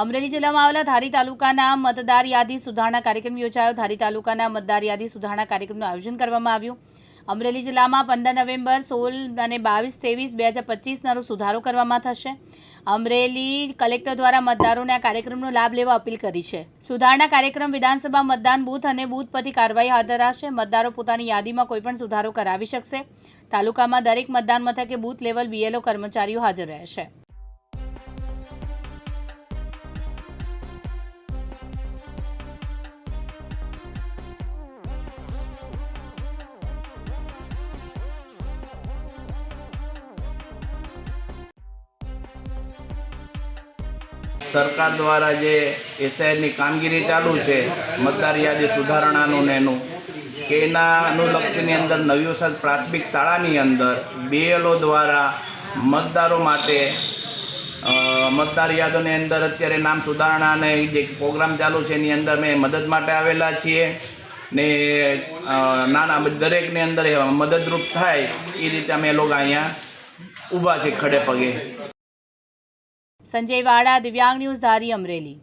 અમરેલી જિલ્લામાં આવેલા ધારી તાલુકાના મતદાર યાદી સુધારણા કાર્યક્રમ યોજાયો. ધારી તાલુકાના મતદાર યાદી સુધારણા કાર્યક્રમનું આયોજન કરવામાં આવ્યું. અમરેલી જિલ્લામાં પંદર નવેમ્બર સોળ અને બાવીસ ત્રેવીસ બે હજાર પચીસનો સુધારો કરવામાં થશે. અમરેલી કલેક્ટર દ્વારા મતદારોને આ કાર્યક્રમનો લાભ લેવા અપીલ કરી છે. સુધારણા કાર્યક્રમ વિધાનસભા મતદાન બૂથ અને બૂથ પરથી કાર્યવાહી હાથ ધરાશે. મતદારો પોતાની યાદીમાં કોઈપણ સુધારો કરાવી શકશે. તાલુકામાં દરેક મતદાન મથકે બૂથ લેવલ બીએલઓ કર્મચારીઓ હાજર રહેશે. સરકાર દ્વારા જે એસઆઈની કામગીરી ચાલુ છે, મતદાર યાદી સુધારણાનું ને એનું, કે એના અનુલક્ષ્યની અંદર નવી વસાદ પ્રાથમિક શાળાની અંદર બીએલઓ દ્વારા મતદારો માટે મતદાર યાદોની અંદર અત્યારે નામ સુધારણા અને જે પ્રોગ્રામ ચાલુ છે એની અંદર મેં મદદ માટે આવેલા છીએ ને નાના દરેકની અંદર મદદરૂપ થાય એ રીતે અમે લોકો અહીંયા ઊભા છે ખડે પગે. સંજય વાડા દિવ્યાંગ ન્યૂઝ ધારી અમરેલી.